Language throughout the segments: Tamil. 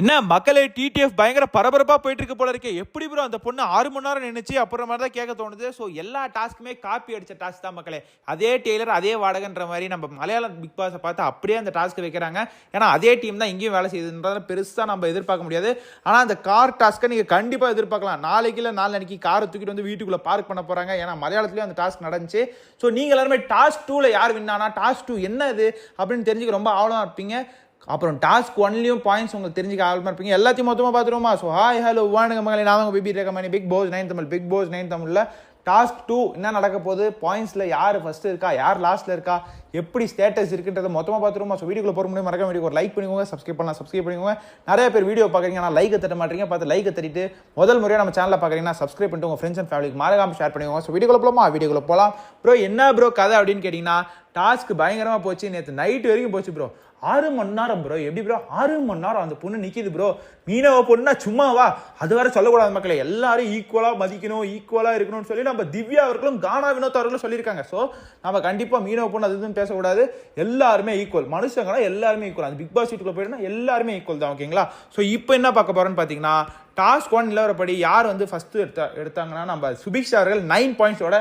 என்ன மக்களே டிடிஎஃப் பயங்கர பரபரப்பாக போயிட்டு இருக்கு போல இருக்கே. எப்படி ப்ரோ அந்த பொண்ணு ஆறு மணி நேரம் நினைச்சு அப்புறம் மாதிரி தான் கேட்க தோணுது. ஸோ எல்லா டாஸ்க்குமே காப்பி அடித்த டாஸ்க் தான் மக்களே. அதே டெய்லர் அதே வாடகைன்ற மாதிரி நம்ம மலையாளம் பிக் பாஸை பார்த்து அப்படியே அந்த டாஸ்க் வைக்கிறாங்க. ஏன்னா அதே டீம் தான் இங்கேயும் வேலை செய்யுதுன்றதால பெருசாக நம்ம எதிர்பார்க்க முடியாது. ஆனால் அந்த கார் டாஸ்க்கை நீங்கள் கண்டிப்பாக எதிர்பார்க்கலாம். நாளைக்கு இல்லை அன்னைக்கு காரை தூக்கிட்டு வந்து வீட்டுக்குள்ளே பார்க் பண்ண போகிறாங்க ஏன்னா மலையாளத்துலேயும் அந்த டாஸ்க் நடந்துச்சு. ஸோ நீங்கள் எல்லாருமே டாஸ்க் டூவில் யார் வின்னானா டாஸ்க் டூ என்ன இது அப்படின்னு தெரிஞ்சுக்க ரொம்ப ஆவலமாக இருப்பீங்க. அப்புறம் டாஸ்க் ஒன்லையும் பாயிண்ட்ஸ் உங்களுக்கு தெரிஞ்சுக்க ஆர்வமாக இருப்பீங்க. எல்லாத்தையும் மொத்தமாக பார்த்துருவோமா? ஸோ ஹாய் ஹலோ வானுங்க மகளே. நான் உங்கள் BB ரேக்கமணி Bigg Boss nine Tamil Bigg Boss nine தமிழில் டாஸ்க் டூ என்ன நடக்க போகுது? பாயிண்ட்ஸில் யார் ஃபஸ்ட்டு இருக்கா? யார் லாஸ்ட்டில் இருக்கா? எப்படி ஸ்டேட்டஸ் இருக்குன்றத மொத்தமாக பார்த்துருவோம்? ஸோ வீடியோக்குள்ள போகிற முடியும் மறக்காம வீடியோ ஒரு லைக் பண்ணிக்கோங்க. சப்ஸ்கிரைப் பண்ணலாம் சப்ஸ்கிரைப் பண்ணிக்கோங்க. நிறைய பேர் வீடியோ பார்க்குறீங்க ஆனால் லைக் தட்ட மாட்டீங்க. பார்த்து லைக் தட்டிட்டு முதல் முறையாக நம்ம சேனலில் பார்க்குறீங்கன்னா சப்ஸ்கிரைப் பண்ணிட்டு உங்கள் ஃப்ரெண்ட்ஸ் அண்ட் ஃபேமிலிக்கு மறக்காம ஷேர் பண்ணிக்கோங்க. ஸோ வீடியோக்குள்ள போகலாமா வீடியோக்குள்ள போகலாம் ப்ரோ என்ன ப்ரோ கதை அப்படின்னு கேட்டிங்கன்னா டாஸ்க் பயங்கரமாக போச்சு. நேற்று நைட் வரைக்கும் போச்சு ப்ரோ ஆறு மணி நேரம் ப்ரோ எப்படி ப்ரோ ஆறு மணி நேரம் அந்த பொண்ணு நிற்கிது ப்ரோ மீனவ பொண்ணுனா சும்மாவா? அது வேற சொல்லக்கூடாது மக்களை. எல்லாரும் ஈக்குவலாக மதிக்கணும் ஈக்குவலாக இருக்கணும்னு சொல்லி நம்ம திவ்யா அவர்களும் கானா வினோத் அவர்களும் சொல்லியிருக்காங்க. ஸோ நம்ம கண்டிப்பாக மீனவ பொண்ணு அது இதுவும் பேசக்கூடாது. எல்லாருமே ஈக்குவல் மனுஷங்களா எல்லாருமே ஈக்குவல் அந்த பிக் பாஸ் வீட்டுக்குள்ள போயிட்டுனா எல்லாருமே ஈக்குவல் தான் ஓகேங்களா ஸோ இப்போ என்ன பார்க்க போகிறோன்னு பார்த்தீங்கன்னா டாஸ்க் ஒன் நிலவரப்படி யார் வந்து ஃபஸ்ட்டு எடுத்தா எடுத்தாங்கன்னா நம்ம சுபிக்ஷா அவர்கள் நைன் பாயிண்ட்ஸோட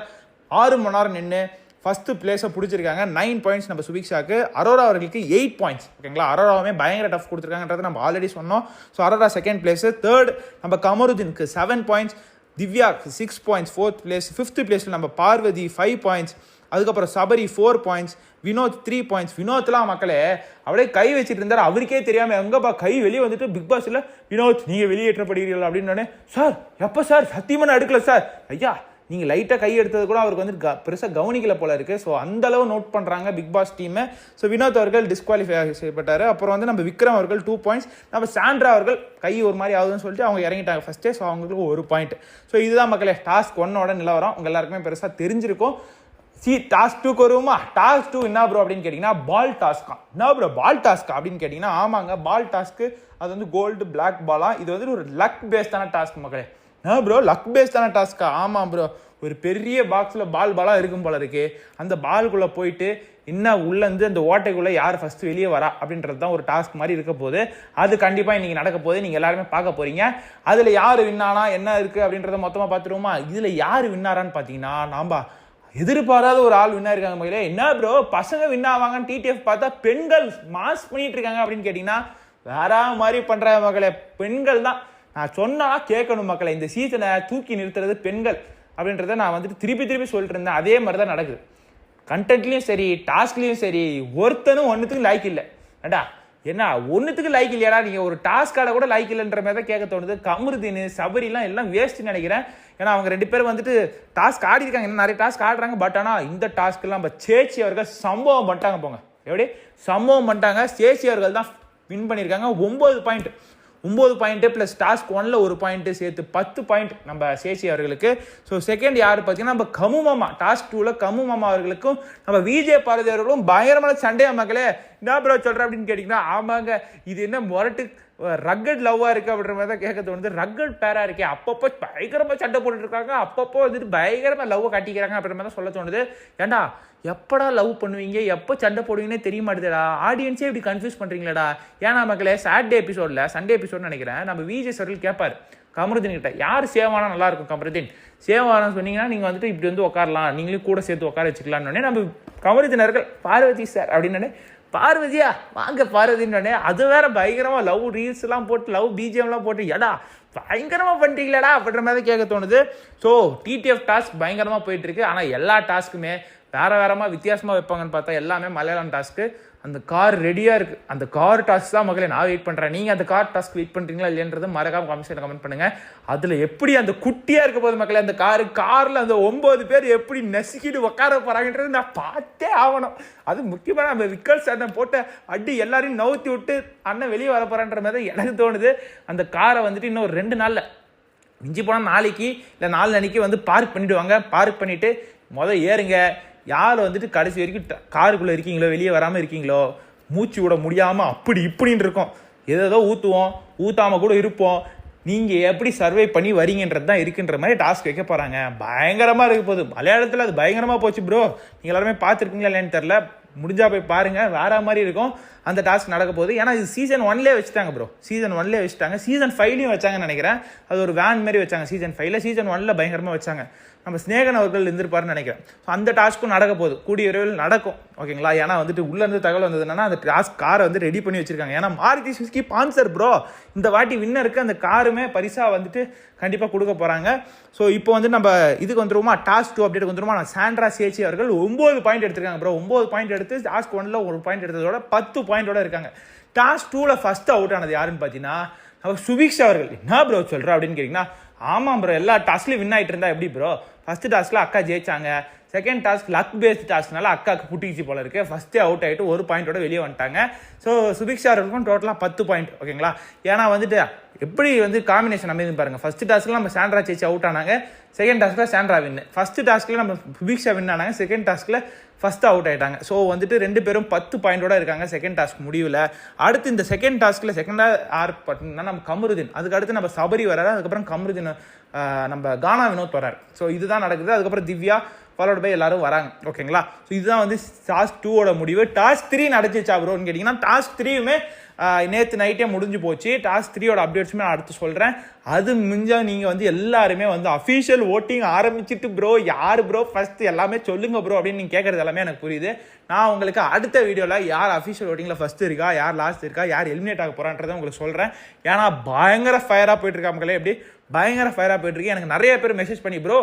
ஆறு மணி நேரம் நின்று ஃபஸ்ட்டு பிளேஸை பிடிச்சிருக்காங்க. நைன் பாயிண்ட்ஸ் நம்ம சுபிக்ஷாக்கு அரோரா அவர்களுக்கு எயிட் பாயிண்ட்ஸ் ஓகேங்களா அரோராவுமே பயங்கர டஃப் கொடுத்துருக்காங்கன்றது நம்ம ஆல்ரெடி சொன்னோம். So Aurora second place third நம்ம கமருதீனுக்கு seven points திவ்யாக்கு six points fourth place fifth பிளேஸில் நம்ம பார்வதி ஃபைவ் பாயிண்ட்ஸ் அதுக்கப்புறம் Sabari four points Vinoth three points வினோத்லாம் மக்களே அப்படியே கை வச்சுட்டு இருந்தார். அவருக்கே தெரியாமல் எங்கேப்பா கை வெளியே வந்துட்டு பிக் பாஸில் வினோத் நீங்கள் வெளியேற்றப்படுகிறீர்கள் அப்படின்னு சார் எப்போ சார் சத்தியமாக எடுக்கல சார் ஐயா நீங்கள் லைட்டாக கை எடுத்தது கூட அவருக்கு வந்து க பெருசாக கவனிக்கல போல இருக்குது ஸோ அந்த அளவு நோட் பண்ணுறாங்க பிக் பாஸ் டீமை ஸோ வினோத் அவர்கள் டிஸ்குவாலிஃபை செய்யப்பட்டார். அப்புறம் வந்து நம்ம விக்ரம் அவர்கள் டூ பாயிண்ட்ஸ் நம்ம சாண்ட்ரா அவர்கள் கை ஒரு மாதிரி ஆகுதுன்னு சொல்லிட்டு அவங்க இறங்கிட்டாங்க ஃபஸ்ட்டே ஸோ அவங்களுக்கு ஒரு பாயிண்ட் ஸோ இதுதான் மக்களே டாஸ்க் ஒன்னோட நிலவரம். உங்கள் எல்லாருக்குமே பெருசாக தெரிஞ்சிருக்கும். சி டாஸ்க் டூக்கு வருவோமா? டாஸ்க் டூ என்ன ப்ரோ அப்படின்னு கேட்டிங்கன்னா பால் டாஸ்க்கா என்ன ப்ரோ பால் டாஸ்க்கா அப்படின்னு கேட்டிங்கன்னா ஆமாங்க பால் டாஸ்க்கு அது வந்து கோல்டு பிளாக் பாலா இது வந்து ஒரு லக் பேஸ்டான டாஸ்க் மக்களே. ஆ ப்ரோ லக் பேஸ்டான டாஸ்க்கா ஆமாம் ப்ரோ ஒரு பெரிய பாக்ஸில் பால் பாலாக இருக்கும் போல இருக்கு. அந்த பாலுக்குள்ளே போயிட்டு என்ன உள்ளேருந்து அந்த ஓட்டைக்குள்ளே யார் ஃபஸ்ட்டு வெளியே வரா? அப்படின்றது தான் ஒரு டாஸ்க் மாதிரி இருக்க போது அது கண்டிப்பாக இன்றைக்கி நடக்க போது நீங்கள் எல்லாருமே பார்க்க போகிறீங்க அதில் யார் வின்னானா என்ன இருக்குது அப்படின்றத மொத்தமாக பார்த்துருவோமா? இதில் யார் வின்னாரான்னு பார்த்தீங்கன்னா நாம்பா எதிர்பாராத ஒரு ஆள் வின்னா இருக்காங்க மகளே என்ன ப்ரோ பசங்க வின் ஆவாங்கன்னு டிடிஎஃப் பார்த்தா பெண்கள் மாஸ் பண்ணிட்டு இருக்காங்க அப்படின்னு கேட்டிங்கன்னா வேற மாதிரி பண்ணுற மகளே. பெண்கள் தான். நான் சொன்னால் கேட்கணும் மக்களை இந்த சீசனை தூக்கி நிறுத்துறது பெண்கள் அப்படின்றத நான் வந்துட்டு திருப்பி திருப்பி சொல்லிட்டு இருந்தேன். அதே மாதிரி தான் நடக்குது. கண்டென்ட்லேயும் சரி டாஸ்க்லேயும் சரி ஒருத்தனும் ஒன்றுத்துக்கு லைக் இல்லை. ஏண்டா? என்ன ஒன்றுத்துக்கு லைக் இல்லையாடா? நீங்கள் ஒரு டாஸ்காட கூட லைக் இல்லைன்ற மாதிரி தான் கேட்க தோணுது. கமருதீன் சபரிலாம் எல்லாம் வேஸ்ட்டுன்னு நினைக்கிறேன். ஏன்னா அவங்க ரெண்டு பேரும் வந்துட்டு டாஸ்க் ஆடி இருக்காங்க. இன்னும் நிறைய டாஸ்க் ஆடுறாங்க. பட் ஆனால் இந்த டாஸ்க்கெல்லாம் நம்ம சேச்சி அவர்கள் சம்பவம் பண்ணிட்டாங்க போங்க. எப்படி? சம்பவம் பண்ணிட்டாங்க. சேச்சி அவர்கள் தான் வின் பண்ணியிருக்காங்க. ஒம்பது பாயிண்ட் ஒம்பது பாயிண்ட்டு ப்ளஸ் டாஸ்க் ஒன்ல ஒரு பாயிண்ட்டு சேர்த்து பத்து பாயிண்ட் நம்ம சேசி அவர்களுக்கு. ஸோ செகண்ட் யார் பார்த்தீங்கன்னா நம்ம கமுமாமா டாஸ்க் டூவில் கமுமாமா அவர்களுக்கும் நம்ம விஜய் பாரதி அவர்களும் பயங்கரமான சண்டையா மக்களே என்ன ப்ரோ சொல்கிறேன் அப்படின்னு கேட்டிங்கன்னா ஆமாங்க இது என்ன முரட்டு ரக்கட் லவ்வாக இருக்குது அப்படின்ற மாதிரி தான் கேட்க தோணுது. ரக்கட் பேராக இருக்கே. அப்பப்போ பயங்கரமாக சண்டை போட்டுட்டு இருக்காங்க அப்பப்போ வந்துட்டு பயங்கரமாக லவ்வை காட்டிக்கிறாங்க அப்படின்ற மாதிரி தான் சொல்ல தோணுது. ஏண்டா எப்படா லவ் பண்ணுவீங்க? எப்போ சண்டை போடுவீங்கன்னே தெரிய மாட்டேதுடா. ஆடியன்ஸே இப்படி கன்ஃபியூஸ் பண்ணுறீங்களடா ஏன்னா மக்களே சாட்டர்டே எபிசோடில் சண்டே எபிசோட் நினைக்கிறேன். நம்ம விஜய் சர்வல் கேட்பார். கமருதீன் கிட்ட யார் சேவானா? நல்லா இருக்கும் கமருதீன். சேவானம் சொன்னீங்கன்னா நீங்கள் வந்துட்டு இப்படி வந்து உட்காரலாம் நீங்களும் கூட சேர்த்து உட்கார வச்சுக்கலாம்னு நம்ம கமருதினர்கள் பார்வதி சார் அப்படின்னு பார்வதியா வாங்க பார்வதின்னு அது வேற பயங்கரமாக லவ் ரீல்ஸ்லாம் போட்டு லவ் பிஜிஎம்லாம் போட்டு எடா பயங்கரமாக பண்ணுறீங்களடா அப்படின்ற மாதிரி கேட்க தோணுது. ஸோ டிடிஎஃப் டாஸ்க் பயங்கரமாக போயிட்டுருக்கு ஆனால் எல்லா டாஸ்க்குமே வேற வேறமா வித்தியாசமா வைப்பாங்கன்னு பார்த்தா எல்லாமே மலையாளம் டாஸ்க்கு அந்த கார் ரெடியாக இருக்கு. அந்த கார் டாஸ்க் தான் மகளே நான் வெயிட் பண்ணுறேன் நீங்கள் அந்த கார் டாஸ்க் வெயிட் பண்ணுறீங்களா இல்லைன்றது மறக்காம கமெண்ட்ஸில் கமெண்ட் பண்ணுங்க. அதில் எப்படி அந்த குட்டியாக இருக்க போது மக்களே அந்த காரு காரில் அந்த ஒம்பது பேர் எப்படி நசுக்கிட்டு உட்கார போகிறாங்கன்றது நான் பார்த்தே ஆகணும். அது முக்கியமாக நம்ம விக்கல் அண்ணன் போட்ட அடி எல்லாரையும் நவுத்தி விட்டு அண்ணன் வெளியே வர போகிறான்ற மாதிரி தான் எனக்கு தோணுது. அந்த காரை வந்துட்டு இன்னும் ஒரு ரெண்டு நாளில் மிஞ்சி போனால் நாளைக்கு இல்லை நாலு அன்னைக்கு வந்து பார்க் பண்ணிவிடுவாங்க பார்க் பண்ணிவிட்டு மொதல் ஏறுங்க. யார் வந்துட்டு கடைசி வரைக்கும் ட- காருக்குள்ளே இருக்கீங்களோ வெளியே வராமல் இருக்கீங்களோ மூச்சு விட முடியாமல் அப்படி இப்படின்னு இருக்கும். ஏதோ ஊற்றுவோம் ஊற்றாமல் கூட இருப்போம். நீங்கள் எப்படி சர்வே பண்ணி வரீங்கன்றது தான் இருக்குன்ற மாதிரி டாஸ்க் வைக்க போகிறாங்க பயங்கரமாக இருக்க போகுது மலையாளத்தில் அது பயங்கரமாக போச்சு ப்ரோ நீங்கள் எல்லாருமே பார்த்துருக்கீங்களா இல்லைன்னு தெரில முடிஞ்சால் போய் பாருங்கள் வேற மாதிரி இருக்கும். அந்த டாஸ்க் நடக்க போகுது ஏன்னா இது சீசன் ஒன்லேயே வச்சுட்டாங்க ப்ரோ சீசன் ஒன்லேயே வச்சுட்டாங்க. சீசன் ஃபைவ்லையும் வச்சாங்கன்னு நினைக்கிறேன். அது ஒரு வேன் மாதிரி வச்சாங்க சீசன் ஃபைவ்ல சீசன் ஒன்ல பயங்கரமாக வச்சாங்க. நம்ம ஸ்நேகன் அவர்கள் இருந்திருப்பாருன்னு நினைக்கிறேன். ஸோ அந்த டாஸ்க்கும் நடக்க போகுது. கூடிய விரைவில் நடக்கும். ஓகேங்களா ஏன்னா வந்துட்டு உள்ளேருந்து தகவல் வந்ததுன்னா அந்த டாஸ்க் காரை வந்து ரெடி பண்ணி வச்சிருக்காங்க. ஏன்னா மாருதி சுஸ்கி பான்சர் ப்ரோ இந்த வாட்டி வின்னருக்கு அந்த காருமே பரிசாக வந்துட்டு கண்டிப்பாக கொடுக்க போகிறாங்க ஸோ இப்போ வந்து நம்ம இதுக்கு வந்துருவோமா? டாஸ்க் டூ அப்டேட் வந்துருமா நான் சாண்ட்ரா சேச்சி அவர்கள் ஒம்பது பாயிண்ட் எடுத்திருக்காங்க ப்ரோ ஒம்பது பாயிண்ட் எடுத்து டாஸ்க் ஒன்ல ஒரு பாயிண்ட் எடுத்ததோட பத்து பாயிண்டோட இருக்காங்க. டாஸ் டூவில் ஃபஸ்ட்டு அவுட் ஆனது யாருன்னு பார்த்தீங்கன்னா அவர் சுபிக்ஷா அவர்கள். என்ன ப்ரோ சொல்கிற அப்படின்னு கேட்டிங்கன்னா ஆமாம் ப்ரோ எல்லா டாஸ்க்லையும் வின் ஆகிட்டு இருந்தா எப்படி ப்ரோ ஃபர்ஸ்ட் டாஸ்கில் அக்கா ஜெயிச்சாங்க. செகண்ட் டாஸ்க் லக் பேஸ்ட் டாஸ்க்னால அக்காக்கு புட்டிச்சு போல இருக்கு. ஃபஸ்ட்டே அவுட் ஆகிட்டு ஒரு பாயிண்டோட வெளியே வந்துட்டாங்க. ஸோ சுபிக்ஷா அவர்களுக்கும் டோட்டலாக பத்து பாயிண்ட் ஓகேங்களா ஏன்னா வந்துட்டு எப்படி வந்து காம்பினேஷன் அமைது பாருங்க. ஃபர்ஸ்ட் டாஸ்க்கில் நம்ம சாண்ட்ரா சேச்சி அவுட் ஆனாங்க. செகண்ட் டாஸ்க்கில் சாண்ட்ரா வின் ஃபர்ஸ்ட் டாஸ்க்கில் நம்ம சுபிக்ஷா வின் ஆனாங்க. செகண்ட் டாஸ்க்கில் ஃபஸ்ட்டு அவுட் ஆயிட்டாங்க. ஸோ வந்துட்டு ரெண்டு பேரும் பத்து பாயிண்டோட இருக்காங்க செகண்ட் டாஸ்க் முடியல அடுத்து இந்த செகண்ட் டாஸ்க்கில் செகண்டாக ஆர் பார்த்தீங்கன்னா நம்ம கமருதீன். அதுக்கு அடுத்து நம்ம சபரி வராரு அதுக்கப்புறம் கமருதீன் நம்ம கானா வினோத் வராரு ஸோ இதுதான் நடக்குது. அதுக்கப்புறம் திவ்யா ஃபாலோட் பை எல்லாரும் வராங்க. ஓகேங்களா ஸோ இதுதான் வந்து டாஸ்க் டூவோட முடிவு. டாஸ்க் த்ரீ நடந்துச்சா ப்ரோன்னு கேட்டிங்கன்னா டாஸ்க் த்ரீயுமே நேற்று நைட்டே முடிஞ்சு போச்சு. டாஸ்க் த்ரீயோட அப்டேட்ஸுமே நான் அடுத்து சொல்கிறேன் அது மிஞ்சா நீங்கள் வந்து எல்லாருமே வந்து அஃபீஷியல் ஓட்டிங் ஆரம்பிச்சிட்டு ப்ரோ யார் ப்ரோ ஃபஸ்ட்டு எல்லாமே சொல்லுங்கள் ப்ரோ அப்படின்னு நீங்கள் கேட்குறது எல்லாமே எனக்கு புரியுது. நான் உங்களுக்கு அடுத்த வீடியோவில் யார் அஃபீஷியல் ஓட்டிங்கில் ஃபஸ்ட்டு இருக்கா யார் லாஸ்ட் இருக்கா யார் எலிமினேட் ஆக போகிறான்றதை உங்களுக்கு சொல்கிறேன் ஏன்னா பயங்கர ஃபயராக போயிட்டுருக்கா மக்களே எப்படி? பயங்கர ஃபயராக போயிட்டுருக்கு எனக்கு நிறைய பேர் மெசேஜ் பண்ணி ப்ரோ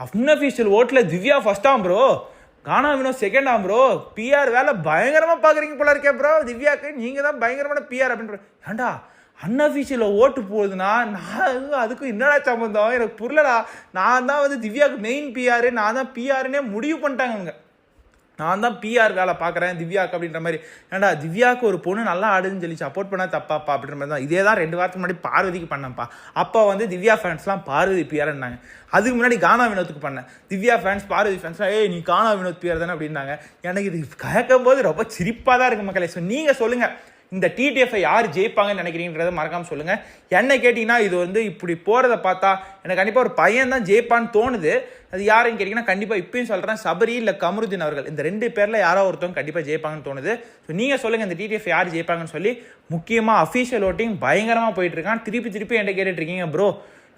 அன்அஃபீஷியல் ஓட்டில் திவ்யா ஃபஸ்ட்டாம் ப்ரோ காணா வினோ செகண்ட் செகண்டாம் ப்ரோ பிஆர் வேலை பயங்கரமாக பார்க்குறீங்க போல இருக்கே ப்ரோ திவ்யாக்கு நீங்கள் தான் பயங்கரமான பிஆர் அப்படின்ற ஏண்டா அன்அஃபிஷியலில் ஓட்டு போகுதுன்னா நான் அதுக்கும் என்னடா சம்பந்தம்? எனக்கு புரியலடா. நான் தான் வந்து திவ்யாவுக்கு மெயின் பிஆர் நான் தான் பிஆர்னே முடிவு பண்ணிட்டாங்க அங்கே நான் தான் பிஆர் வேலை பார்க்குறேன் திவ்யாக்கு அப்படின்ற மாதிரி. ஏன்டா திவ்யாவுக்கு ஒரு பொண்ணு நல்லா ஆடுதுன்னு சொல்லி சப்போர்ட் பண்ண தப்பாப்பா அப்படின்ற மாதிரி தான். இதே தான் ரெண்டு வாரத்துக்கு முன்னாடி பார்வதிக்கு பண்ணேன்ப்பா. அப்போ வந்து திவ்யா ஃபேன்ஸ்லாம் பார்வதி பிஆர்ன்னாங்க அதுக்கு முன்னாடி கானா வினோத்துக்கு பண்ணேன். திவ்யா ஃபேன்ஸ் பார்வதி ஃபேன்ஸ்லாம் ஏய் நீ கானா வினோத் பிஆர் தானே அப்படின்னாங்க. எனக்கு இது கேட்கும் போது ரொம்ப சிரிப்பாக தான் இருக்கு மக்களே. ஸோ நீங்கள் சொல்லுங்கள் இந்த டிடிஎஃப்ஐ யார் ஜெயிப்பாங்கன்னு நினைக்கிறீங்கிறத மறக்காமல் சொல்லுங்கள் என்ன கேட்டிங்கன்னா இது வந்து இப்படி போகிறத பார்த்தா எனக்கு கண்டிப்பாக ஒரு பையன் தான் ஜெயிப்பான்னு தோணுது. அது யாருன்னு கேட்டிங்கன்னா கண்டிப்பாக இப்பயும் சொல்கிறேன் சபரி இல்லை கமருதீன் அவர்கள். இந்த ரெண்டு பேரில் யாரோ ஒருத்தவங்க கண்டிப்பாக ஜெயிப்பாங்கன்னு தோணுது. ஸோ நீங்கள் சொல்லுங்கள் இந்த டிடிஎஃப் யார் ஜெயிப்பாங்கன்னு சொல்லி. முக்கியமாக அஃபீஷியல் ஓட்டிங் பயங்கரமாக போயிட்டு இருக்கான் திருப்பி திருப்பி என்கிட்ட கேட்டுட்டு இருக்கீங்க ப்ரோ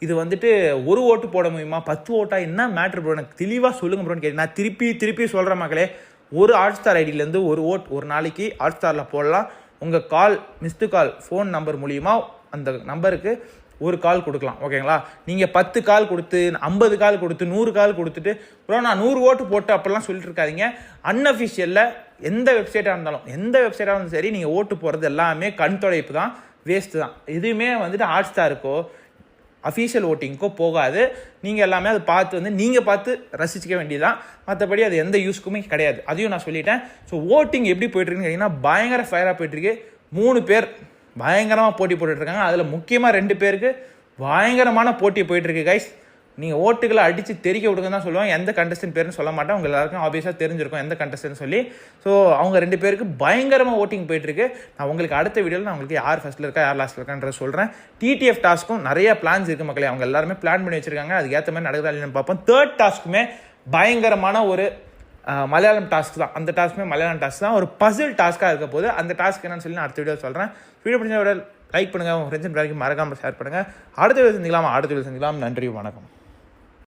இது வந்துட்டு ஒரு ஓட்டு போட முடியுமா? பத்து ஓட்டா? என்ன மேட்ரு ப்ரோ எனக்கு தெளிவாக சொல்லுங்க ப்ரோன்னு கேட்டு நான் திருப்பி திருப்பி சொல்கிற மக்களே. ஒரு ஹாட் ஸ்டார் ஐடியிலேருந்து ஒரு ஓட் ஒரு நாளைக்கு ஹாட் ஸ்டாரில் போடலாம். உங்கள் call missed call phone number மூலியமாக அந்த நம்பருக்கு ஒரு கால் கொடுக்கலாம் ஓகேங்களா? நீங்கள் பத்து கால் கொடுத்து ஐம்பது கால் கொடுத்து நூறு கால் கொடுத்துட்டு ப்ரோ நான் நூறு ஓட்டு போட்டு அப்படிலாம் சொல்லிட்டு இருக்காதீங்க. அன்அஃபிஷியலில் எந்த வெப்சைட்டாக இருந்தாலும் எந்த வெப்சைட்டாக இருந்தாலும் சரி நீங்கள் ஓட்டு போகிறது எல்லாமே கண் தொலைப்பு தான் வேஸ்ட்டு தான். எதுவுமே வந்துட்டு ஹாட் ஸ்டாருக்கோ அஃபீஷியல் ஓட்டிங்க்கோ போகாது. நீங்கள் எல்லாமே அதை பார்த்து வந்து நீங்கள் பார்த்து ரசிச்சிக்க வேண்டியதான் மற்றபடி அது எந்த யூஸ்க்குமே கிடையாது. அதையும் நான் சொல்லிட்டேன். ஸோ ஓட்டிங் எப்படி போயிட்டுருக்குன்னு கேட்டிங்கன்னா பயங்கர ஃபயராக போயிட்டுருக்கு மூணு பேர் பயங்கரமாக போட்டி போட்டுட்ருக்காங்க. அதில் முக்கியமாக ரெண்டு பேருக்கு பயங்கரமான போட்டி போயிட்டுருக்கு கைஸ் நீங்கள் ஓட்டுகளை அடித்து தெரிக்க விடுங்க தான் சொல்லுவேன் எந்த கண்டஸ்டன் பேர்னு சொல்ல மாட்டேன். உங்கள் எல்லாருக்கும் ஆப்வியஸாக தெரிஞ்சிருக்கும் எந்த கண்டஸ்டன் சொல்லி. ஸோ அவங்க ரெண்டு பேருக்கு பயங்கரமாக ஓட்டிங் போயிட்டுருக்கு நான் உங்களுக்கு அடுத்த வீடியோவில் நான் உங்களுக்கு யார் ஃபஸ்ட்டில் இருக்கா யார் லாஸ்ட்டில் இருக்கான்றத சொல்கிறேன் டிடிஎஃப் டாஸ்க்கும் நிறைய பிளான்ஸ் இருக்குது மக்களே. அவங்க எல்லாருமே பிளான் பண்ணி வச்சிருக்காங்க. அதுக்கு ஏற்ற மாதிரி நடக்குதா இல்லைன்னு பார்ப்போம். தேர்ட் டாஸ்க்குமே பயங்கரமான ஒரு மலையாளம் டாஸ்க் தான். அந்த டாஸ்க்குமே மலையாளம் டாஸ்க் தான். ஒரு பசில் டாஸ்க்காக இருக்க போது அந்த டாஸ்க் என்னன்னு சொல்லி நான் அடுத்த வீடியோ சொல்கிறேன் வீடியோ பிடிச்ச லைக் பண்ணுங்கள் உங்கள் ஃப்ரெண்ட்ஸ் வரைக்கும் மறக்காமல் ஷேர் பண்ணுங்கள் அடுத்த வீடியோ சந்திக்கலாம். அடுத்த வீடியோ சந்திக்கலாம். நன்றி. வணக்கம்.